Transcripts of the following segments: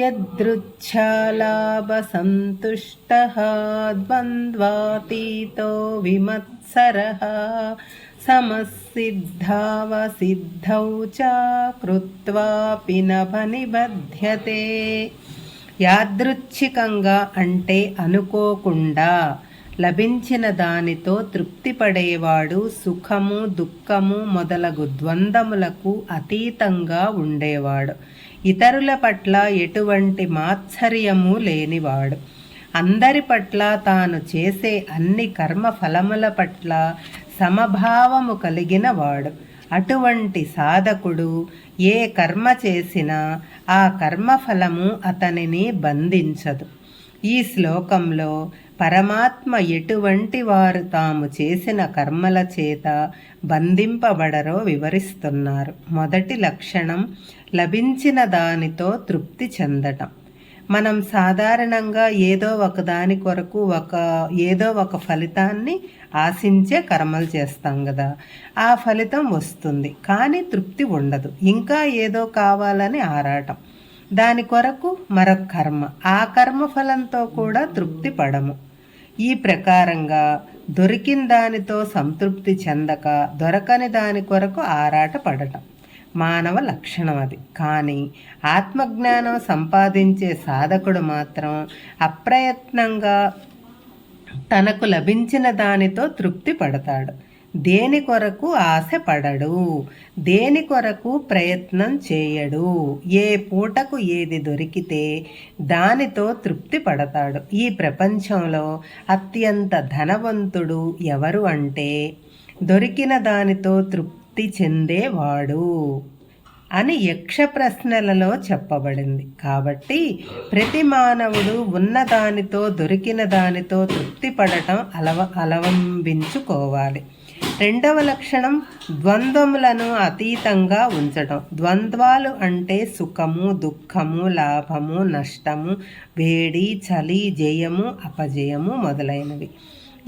యదృచ్ఛాలాభసంతుష్టः ద్వంద్వాతీతో విమత్సరः సమసిద్ధావసిద్ధౌ చ కృత్వాపి నభనిబధ్యతే యాదృచ్ఛికంగా అంటే అనుకోకుండా లభించిన దానితో తృప్తిపడేవాడు సుఖము దుఃఖము మొదలగు ద్వంద్వములకు అతీతంగా ఉండేవాడు. ఇతరుల పట్ల ఎటువంటి మాత్సర్యము లేనివాడు. అందరి పట్ల తాను చేసే అన్ని కర్మ ఫలముల పట్ల సమభావము కలిగిన వాడు అటువంటి సాధకుడు ఏ కర్మ చేసినా ఆ కర్మఫలము అతనిని బంధించదు. ఈ శ్లోకంలో పరమాత్మ ఎటువంటి వారు తాము చేసిన కర్మల చేత బంధింపబడరో వివరిస్తున్నారు. మొదటి లక్షణం లభించిన దానితో తృప్తి చెందటం. మనం సాధారణంగా ఏదో ఒక దాని కొరకు ఒక ఏదో ఒక ఫలితాన్ని ఆశించే కర్మలు చేస్తాం కదా. ఆ ఫలితం వస్తుంది. కానీ తృప్తి ఉండదు. ఇంకా ఏదో కావాలని ఆరాటం. దాని కొరకు మరొక కర్మ. ఆ కర్మ ఫలంతో కూడా తృప్తి పడము. ఈ ప్రకారంగా దొరికిన దానితో సంతృప్తి చెందక దొరకని దాని కొరకు ఆరాట పడటం మానవ లక్షణం అది. కానీ ఆత్మజ్ఞానం సంపాదించే సాధకుడు మాత్రం అప్రయత్నంగా తనకు లభించిన దానితో తృప్తి పడతాడు. దేని కొరకు ఆశపడడు? దేని కొరకు ప్రయత్నం చేయడు? ఏ పూటకు ఏది దొరికితే దానితో తృప్తి పడతాడు. ఈ ప్రపంచంలో అత్యంత ధనవంతుడు ఎవరు అంటే దొరికిన దానితో తృప్తి చెందేవాడు అని యక్ష ప్రశ్నలలో చెప్పబడింది. కాబట్టి ప్రతి మానవుడు ఉన్నదానితో దొరికిన దానితో తృప్తి పడటం అలవ అలవంబించుకోవాలి. రెండవ లక్షణం ద్వంద్వములను అతీతంగా ఉంచడం ద్వంద్వాలు అంటే సుఖము దుఃఖము లాభము నష్టము వేడి చలి జయము అపజయము మొదలైనవి.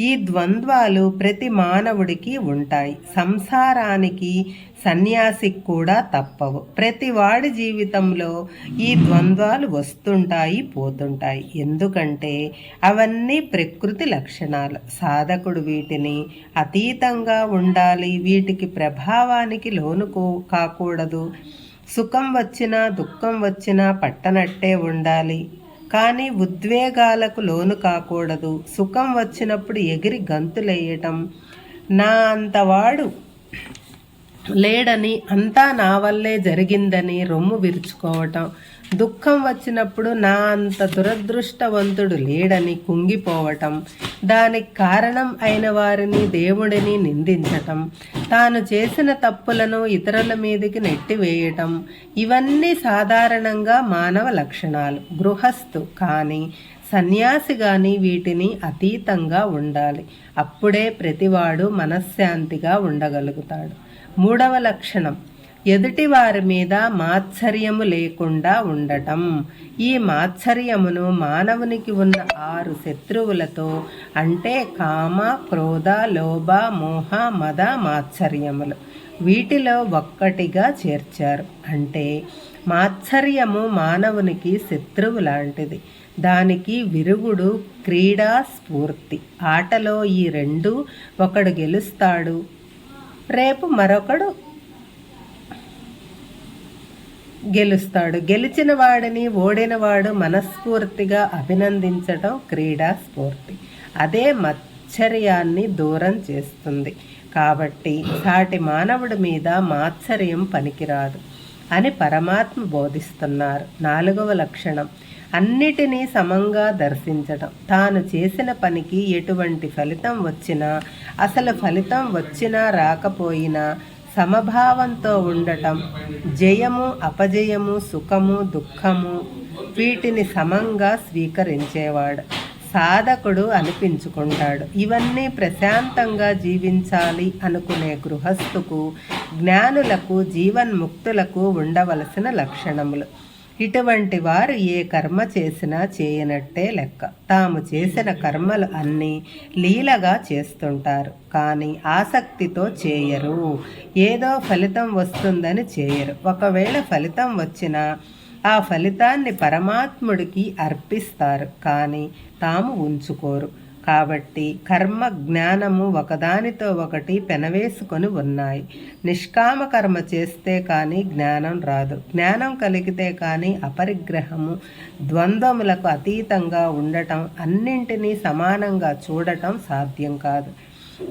ఈ ద్వంద్వాలు ప్రతి మానవుడికి ఉంటాయి. సంసారానికి సన్యాసికి కూడా తప్పవు. ప్రతి వాడి జీవితంలో ఈ ద్వంద్వాలు వస్తుంటాయి పోతుంటాయి. ఎందుకంటే అవన్నీ ప్రకృతి లక్షణాలు. సాధకుడు వీటిని అతీతంగా ఉండాలి వీటికి ప్రభావానికి లోను కాకూడదు. సుఖం వచ్చినా దుఃఖం వచ్చినా పట్టనట్టే ఉండాలి. కానీ ఉద్వేగాలకు లోను కాకూడదు. సుఖం వచ్చినప్పుడు ఎగిరి గంతులేయటం. నా అంతవాడు లేడని అంతా నా వల్లే జరిగిందని రొమ్ము విరుచుకోవటం. దుఃఖం వచ్చినప్పుడు నా అంత దురదృష్టవంతుడు లేడని కుంగిపోవటం. దానికి కారణం అయిన వారిని దేవుడిని నిందించటం. తాను చేసిన తప్పులను ఇతరుల మీదకి నెట్టివేయటం. ఇవన్నీ సాధారణంగా మానవ లక్షణాలు. గృహస్థు కానీ సన్యాసి కానీ వీటిని అతీతంగా ఉండాలి. అప్పుడే ప్రతివాడు మనశ్శాంతిగా ఉండగలుగుతాడు. మూడవ లక్షణం. ఎదుటి వారి మీద మాత్సర్యము లేకుండా ఉండటం. ఈ మాత్సర్యమును మానవునికి ఉన్న ఆరు శత్రువులతో అంటే కామ క్రోధ లోభ మోహ మద మాత్సర్యములు వీటిలో ఒక్కటిగా చేర్చారు. అంటే మాత్సర్యము మానవునికి శత్రువు లాంటిది దానికి విరుగుడు క్రీడా స్ఫూర్తి. ఆటలో ఈ రెండు ఒకడు గెలుస్తాడు. రేపు మరొకడు గెలుస్తాడు. గెలిచిన వాడిని ఓడినవాడు మనస్ఫూర్తిగా అభినందించడం క్రీడా స్ఫూర్తి. అదే మత్సర్యాన్ని దూరం చేస్తుంది. కాబట్టి సాటి మానవుడి మీద మాత్సర్యం పనికిరాదు అని పరమాత్మ బోధిస్తున్నారు. నాలుగవ లక్షణం. అన్నిటినీ సమంగా దర్శించటం. తాను చేసిన పనికి ఎటువంటి ఫలితం వచ్చినా అసలు ఫలితం వచ్చినా రాకపోయినా సమభావంతో ఉండటం జయము అపజయము సుఖము దుఃఖము వీటిని సమంగా స్వీకరించేవాడు సాధకుడు అనిపించుకుంటాడు. ఇవన్నీ ప్రశాంతంగా జీవించాలి అనుకునే గృహస్థుకు జ్ఞానులకు జీవన్ముక్తులకు ఉండవలసిన లక్షణములు. ఇటువంటి వారు ఏ కర్మ చేసినా చేయనట్టే లెక్క. తాము చేసిన కర్మలు అన్నీ లీలగా చేస్తుంటారు కానీ ఆసక్తితో చేయరు. ఏదో ఫలితం వస్తుందని చేయరు. ఒకవేళ ఫలితం వచ్చినా ఆ ఫలితాన్ని పరమాత్ముడికి అర్పిస్తారు కానీ తాము ఉంచుకోరు. కాబట్టి కర్మ జ్ఞానము ఒకదానితో ఒకటి పెనవేసుకొని ఉన్నాయి. నిష్కామ కర్మ చేస్తే కానీ జ్ఞానం రాదు. జ్ఞానం కలిగితే కానీ అపరిగ్రహము ద్వంద్వములకు అతీతంగా ఉండటం అన్నింటినీ సమానంగా చూడటం సాధ్యం కాదు.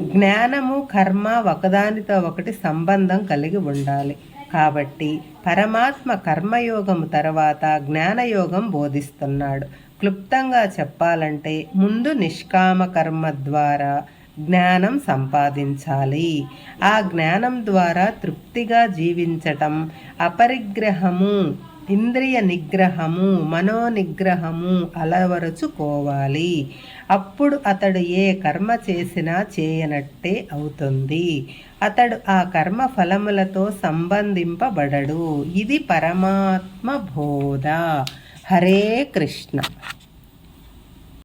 జ్ఞానము కర్మ ఒకదానితో ఒకటి సంబంధం కలిగి ఉండాలి. కాబట్టి పరమాత్మ కర్మయోగము తర్వాత జ్ఞానయోగం బోధిస్తున్నాడు. క్లుప్తంగా చెప్పాలంటే ముందు నిష్కామ కర్మ ద్వారా జ్ఞానం సంపాదించాలి. ఆ జ్ఞానం ద్వారా తృప్తిగా జీవించటం అపరిగ్రహము ఇంద్రియ నిగ్రహము మనోనిగ్రహము అలవరుచుకోవాలి. అప్పుడు అతడు ఏ కర్మ చేసినా చేయనట్టే అవుతుంది. అతడు ఆ కర్మ ఫలములతో సంబంధింపబడడు. ఇది పరమాత్మ బోధ. हरे कृष्ण।